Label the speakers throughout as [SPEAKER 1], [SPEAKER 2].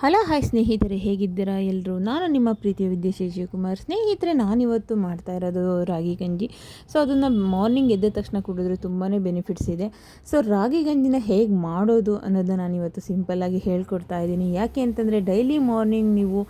[SPEAKER 1] Hello, hi ಸ್ನೇಹಿತರೆ, ಹೇಗಿದ್ದೀರಾ ಎಲ್ಲರೂ ನಾನು ನಿಮ್ಮ ಪ್ರೀತಿಯ ವಿದ್ಯಾ ಶಿವಕುಮಾರ್ ಸ್ನೇಹಿತರೆ, ನಾನಿವತ್ತು ಮಾಡ್ತಾ ಇರೋದು ರಾಗಿ ಗಂಜಿ. ಸೊ, ಅದನ್ನು ಮಾರ್ನಿಂಗ್ ಎದ್ದ ತಕ್ಷಣ ಕುಡಿದ್ರೆ ತುಂಬಾ ಬೆನಿಫಿಟ್ಸ್ ಇದೆ. ಸೊ, ರಾಗಿ ಗಂಜಿನ ಹೇಗೆ ಮಾಡೋದು ಅನ್ನೋದನ್ನ ನಾನಿವತ್ತು ಸಿಂಪಲ್ಲಾಗಿ ಹೇಳ್ಕೊಡ್ತಾ ಇದ್ದೀನಿ. ಯಾಕೆ ಅಂತಂದರೆ ಡೈಲಿ ಮಾರ್ನಿಂಗ್ ನೀವು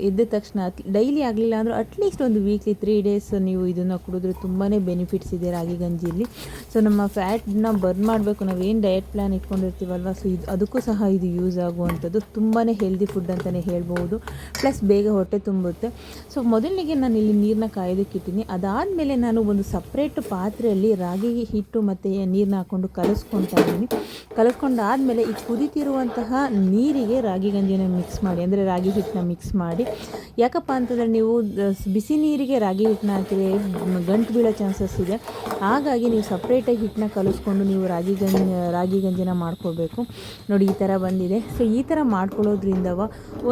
[SPEAKER 1] ಎದ್ದ ತಕ್ಷಣ ಡೈಲಿ ಆಗಲಿಲ್ಲ ಅಂದರೂ ಅಟ್ಲೀಸ್ಟ್ ಒಂದು ವೀಕ್ಲಿ ತ್ರೀ ಡೇಸ್ ನೀವು ಇದನ್ನು ಕುಡಿದ್ರೆ ತುಂಬಾ ಬೆನಿಫಿಟ್ಸ್ ಇದೆ ರಾಗಿ ಗಂಜಿಯಲ್ಲಿ ಸೊ, ನಮ್ಮ ಫ್ಯಾಟ್ನ ಬರ್ನ್ ಮಾಡಬೇಕು. ನಾವು ಏನು ಡಯಟ್ ಪ್ಲ್ಯಾನ್ ಇಟ್ಕೊಂಡಿರ್ತೀವಲ್ವ? ಸೊ, ಇದು, ಅದಕ್ಕೂ ಸಹ ಇದು ಯೂಸ್ ಆಗುವಂಥದ್ದು ತುಂಬಾ ಹೆಲ್ದಿ ಫುಡ್ ಅಂತಲೇ ಹೇಳ್ಬೋದು. ಪ್ಲಸ್ ಬೇಗ ಹೊಟ್ಟೆ ತುಂಬುತ್ತೆ. ಸೊ ಮೊದಲಿಗೆ ನಾನು ಇಲ್ಲಿ ನೀರನ್ನ ಕಾಯೋದಕ್ಕಿಟ್ಟಿನಿ. ಅದಾದಮೇಲೆ ನಾನು ಒಂದು ಸಪ್ರೇಟ್ ಪಾತ್ರೆಯಲ್ಲಿ ರಾಗಿ ಹಿಟ್ಟು ಮತ್ತು ನೀರನ್ನ ಹಾಕ್ಕೊಂಡು ಕಲಸ್ಕೊತಾ ಇದ್ದೀನಿ. ಕಲಸ್ಕೊಂಡಾದಮೇಲೆ ಈ ಕುದಿತಿರುವಂತಹ ನೀರಿಗೆ ರಾಗಿ ಗಂಜಿನ ಮಿಕ್ಸ್ ಮಾಡಿ, ಅಂದರೆ ರಾಗಿ ಹಿಟ್ಟನ್ನ ಮಿಕ್ಸ್ ಮಾಡಿ. ಯಾಕಪ್ಪ ಅಂತಂದರೆ ನೀವು ಬಿಸಿ ನೀರಿಗೆ ರಾಗಿ ಹಿಟ್ಟನ್ನ ಹಾಕಿದರೆ ಗಂಟು ಬೀಳೋ ಚಾನ್ಸಸ್ ಇದೆ. ಹಾಗಾಗಿ ನೀವು ಸಪ್ರೇಟಾಗಿ ಹಿಟ್ಟನ್ನ ಕಲಿಸ್ಕೊಂಡು ನೀವು ರಾಗಿ ಗಂಜಿ, ರಾಗಿ ಗಂಜಿನ ಮಾಡ್ಕೋಬೇಕು ನೋಡಿ, ಈ ಥರ ಬಂದಿದೆ. ಸೊ ಈ ಥರ ಮಾಡ್ಕೊಳ್ಳೋದು ಮಾಡೋದ್ರಿಂದವ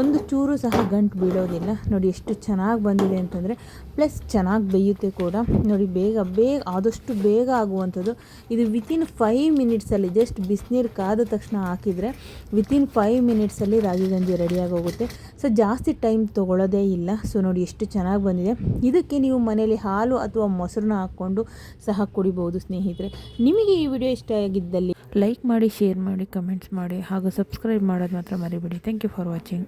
[SPEAKER 1] ಒಂದು ಚೂರು ಸಹ ಗಂಟು ಬೀಳೋದಿಲ್ಲ. ನೋಡಿ ಎಷ್ಟು ಚೆನ್ನಾಗಿ ಬಂದಿದೆ ಅಂತಂದರೆ, ಪ್ಲಸ್ ಚೆನ್ನಾಗಿ ಬೇಯುತ್ತೆ ಕೂಡ. ನೋಡಿ ಬೇಗ ಬೇಗ, ಆದಷ್ಟು ಬೇಗ ಆಗುವಂಥದ್ದು. ಇದು ವಿತಿನ್ ಫೈವ್ ಮಿನಿಟ್ಸಲ್ಲಿ ಜಸ್ಟ್ ಬಿಸಿನೀರು ಕಾದ ತಕ್ಷಣ ಹಾಕಿದರೆ ವಿತಿನ್ ಫೈವ್ ಮಿನಿಟ್ಸಲ್ಲಿ ರಾಗಿ ಗಂಜಿ ರೆಡಿಯಾಗಿ ಹೋಗುತ್ತೆ. ಸೊ ಜಾಸ್ತಿ ಟೈಮ್ ತೊಗೊಳ್ಳೋದೇ ಇಲ್ಲ. ಸೊ ನೋಡಿ ಎಷ್ಟು ಚೆನ್ನಾಗಿ ಬಂದಿದೆ. ಇದಕ್ಕೆ ನೀವು ಮನೆಯಲ್ಲಿ ಹಾಲು ಅಥವಾ ಮೊಸರನ್ನ ಹಾಕ್ಕೊಂಡು ಸಹ ಕುಡಿಬೋದು ಸ್ನೇಹಿತರೆ. ನಿಮಗೆ ಈ ವಿಡಿಯೋ ಇಷ್ಟ ಆಗಿದ್ದಲ್ಲಿ ಲೈಕ್ ಮಾಡಿ ಶೇರ್ ಮಾಡಿ ಕಮೆಂಟ್ಸ್ ಮಾಡಿ ಹಾಗೂ ಸಬ್ಸ್ಕ್ರೈಬ್ ಮಾಡೋದು ಮಾತ್ರ ಮರಿಬೇಡಿ. Thank you for watching